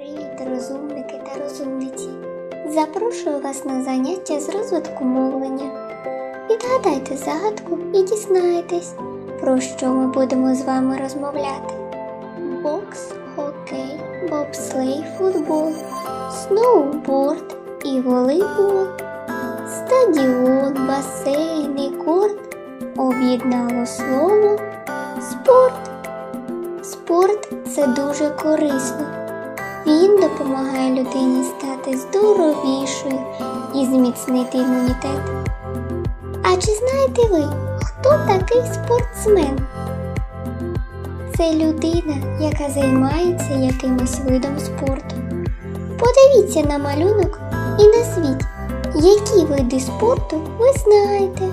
Привіт, розумники та розумниці! Запрошую вас на заняття з розвитку мовлення. Відгадайте загадку і дізнаєтесь, про що ми будемо з вами розмовляти. Бокс, хокей, бобслей, футбол, сноуборд і волейбол, стадіон, басейн і корт об'єднало слово спорт. Спорт це дуже корисно. Він допомагає людині стати здоровішою і зміцнити імунітет. А чи знаєте ви, хто такий спортсмен? Це людина, яка займається якимось видом спорту. Подивіться на малюнок і назвіть, які види спорту ви знаєте.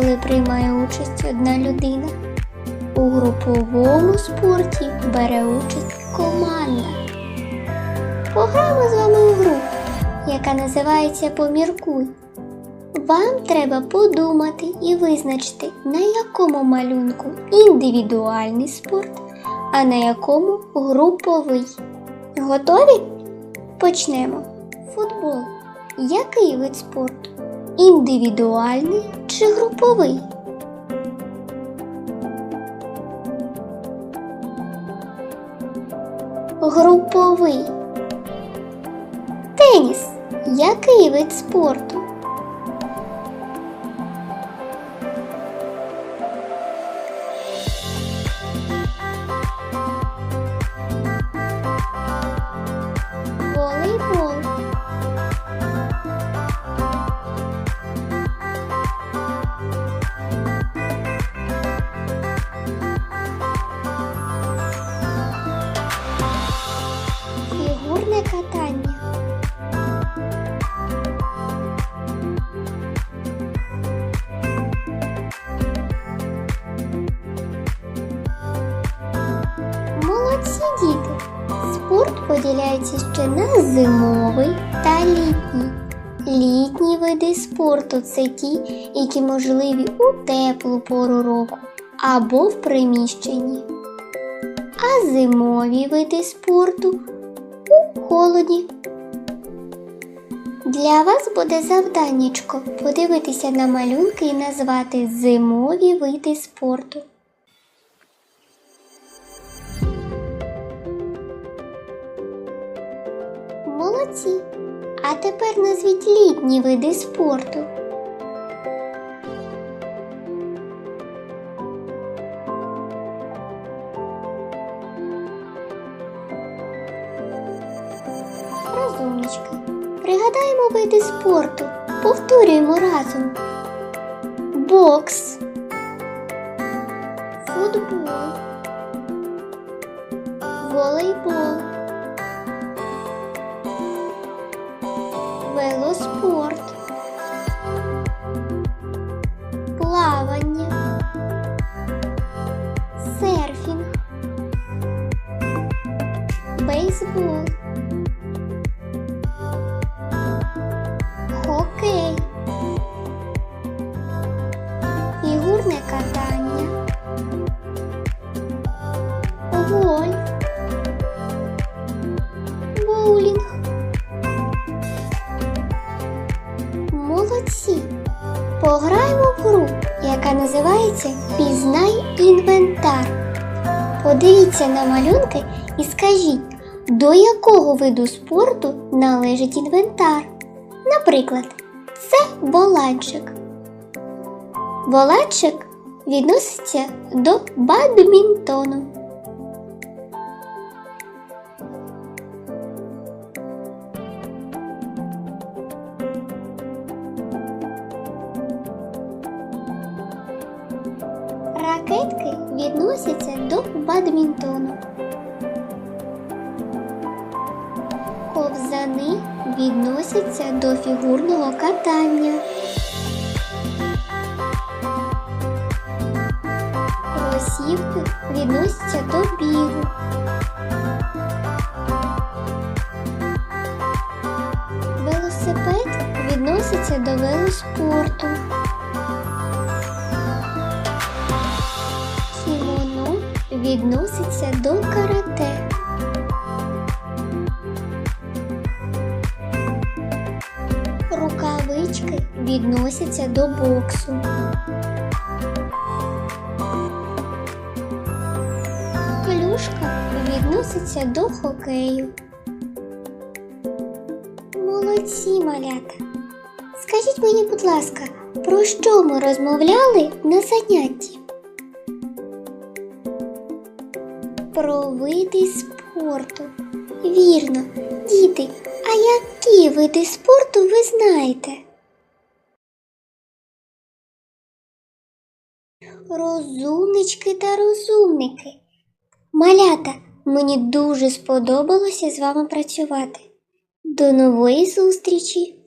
Коли приймає участь одна людина. У груповому спорті бере участь команда. Пограємо з вами у гру, яка називається Поміркуй. Вам треба подумати і визначити, на якому малюнку індивідуальний спорт, а на якому груповий. Готові? Почнемо. Футбол. Який вид спорту? Індивідуальний чи груповий? Груповий. Теніс. Який вид спорту? Спорт поділяється ще на зимовий та літній. Літні види спорту це ті, які можливі у теплу пору року або в приміщенні. А зимові види спорту у холоді. Для вас буде завданнячко подивитися на малюнки і назвати зимові види спорту. Молодці. А тепер назвіть літні види спорту. Розумнички. Пригадаємо види спорту. Повторюємо разом. Бокс. Футбол. Волейбол. Бейсбол, хокей, фігурне катання, гольф, боулінг. Молодці! Пограємо в гру, яка називається Пізнай інвентар. Подивіться на малюнки і скажіть, до якого виду спорту належить інвентар. Наприклад, це воланчик. Воланчик відноситься до бадмінтону. Ракетки відносяться до бадмінтону. Ковзани відносяться до фігурного катання. Кросівки відносяться до бігу. Велосипед відноситься до велоспорту. Кімоно відноситься до карате. Рукавички відносяться до боксу. Плюшка відноситься до хокею. Молодці, малята. Скажіть мені, будь ласка, про що ми розмовляли на занятті? Про види спорту. Вірно, діти, а які види спорту ви знаєте? Розумнички та розумники. Малята, мені дуже сподобалося з вами працювати. До нової зустрічі!